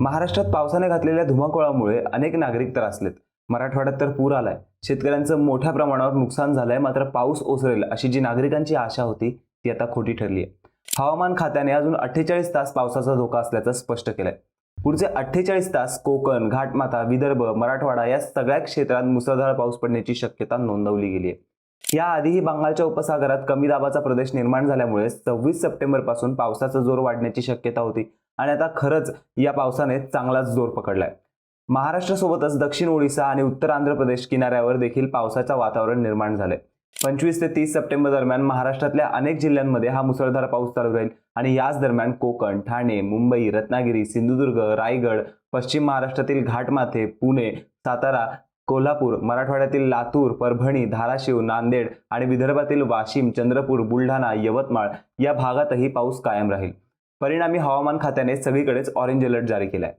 महाराष्ट्रात पावसाने घातलेल्या धुमाकुळामुळे अनेक नागरिक त्रासलेत. मराठवाड्यात तर पूर आलाय. शेतकऱ्यांचं मोठ्या प्रमाणावर नुकसान झालंय मात्र पाऊस ओसरेल अशी जी नागरिकांची आशा होती ती आता खोटी ठरली आहे हवामान खात्याने अजून अठ्ठेचाळीस तास पावसाचा धोका असल्याचं स्पष्ट केलंय. पुढचे अठ्ठेचाळीस तास कोकण घाटमाथा विदर्भ मराठवाडा या सगळ्या क्षेत्रात मुसळधार पाऊस पडण्याची शक्यता नोंदवली गेली आहे याआधीही बंगालच्या उपसागरात कमी दाबाचा प्रदेश निर्माण झाल्यामुळे सव्वीस सप्टेंबरपासून पावसाचा जोर वाढण्याची शक्यता होती. आणि आता खरंच या पावसाने चांगलाच जोर पकडलाय. महाराष्ट्रासोबतच दक्षिण ओडिसा आणि उत्तर आंध्र प्रदेश किनाऱ्यावर देखील पावसाचं वातावरण निर्माण झालंय. पंचवीस ते तीस सप्टेंबर दरम्यान महाराष्ट्रातल्या अनेक जिल्ह्यांमध्ये हा मुसळधार पाऊस चालू राहील आणि याच दरम्यान कोकण ठाणे मुंबई रत्नागिरी सिंधुदुर्ग रायगड पश्चिम महाराष्ट्रातील घाटमाथे पुणे सातारा कोल्हापूर मराठवाड्यातील लातूर परभणी धाराशिव नांदेड आणि विदर्भातील वाशिम चंद्रपूर बुलढाणा यवतमाळ या भागातही पाऊस कायम राहील. परिणामी हवामान खात्याने सगळीकडेच ऑरेंज अलर्ट जारी केलाय.